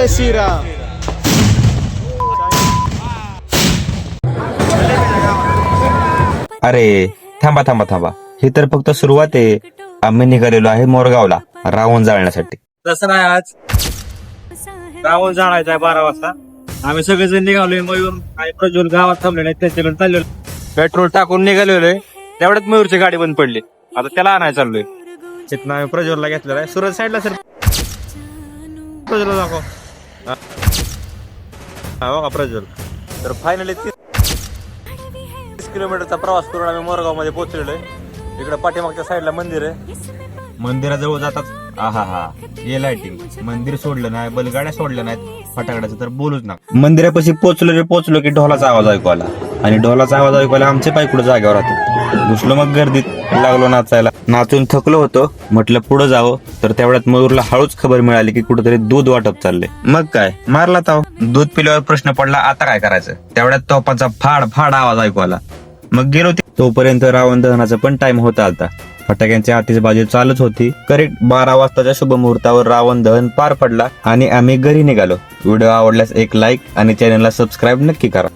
जय श्रीराम. अरे थांबा थांबा थांबा. ही तर फक्त सुरुवात आहे. आम्ही निघालेलो आहे मोरगावला रावण जाळण्यासाठी. तसं नाही आज. रावण जाणायचं आहे बारा वाजता. आम्ही सगळेजण निघालोय मयूर आणि प्रज्वल गावात थांबले नाही त्यांच्याकडे चाललेलो. पेट्रोल टाकून निघालेलो आहे तेवढ्यात मयूरची गाडी बंद पडली. आता त्याला आणायला चाललोय. तिथनं आम्ही प्रज्वलला घेतलेला आहे. सुरत साईडला सर. प्रज्वल दाखव. हा. बघा प्रज्वल. तर फायनली तीस किलोमीटरचा प्रवास करून आम्ही मोरगावमध्ये पोहोचलेलो आहे. इकडे पाठीमागच्या साईडला मंदिर आहे. मंदिराजवळ जातात. आहा हा. हे लाइटिंग मंदिर सोडलं नाही बैलगाड्या सोडल्या नाहीत फटाकड्याचं तर बोलूच ना मंदिरापाशी पोचलो रे पोचलो की ढोलाचा आवाज ऐकू आला. आणि डोलाचा आवाज ऐकू आमचे पाय कुठं जागेवर राहतो घुसलो मग गर्दीत लागलो नाचायला. नाचून थकलो होतो. म्हटलं पुढे जावं. तर तेवढ्यात मयूरला हळूच खबर मिळाली की कुठेतरी दूध वाटप चालले मग काय? मारला ताव. दूध पिल्यावर प्रश्न पडला आता काय करायचं? तेवढ्यात तोपाचा फाड फाड आवाज ऐकू आला. मग गेलो ते- तोपर्यंत रावण दहनाचा पण टाइम होता आता फटाक्यांची आतिषबाजी चालूच होती. करेक्ट बारा वाजताच्या शुभ मुहूर्तावर रावण दहन पार पडला आणि आम्ही घरी निघालो. व्हिडिओ आवडल्यास एक लाईक आणि चॅनलला सबस्क्राईब नक्की करा.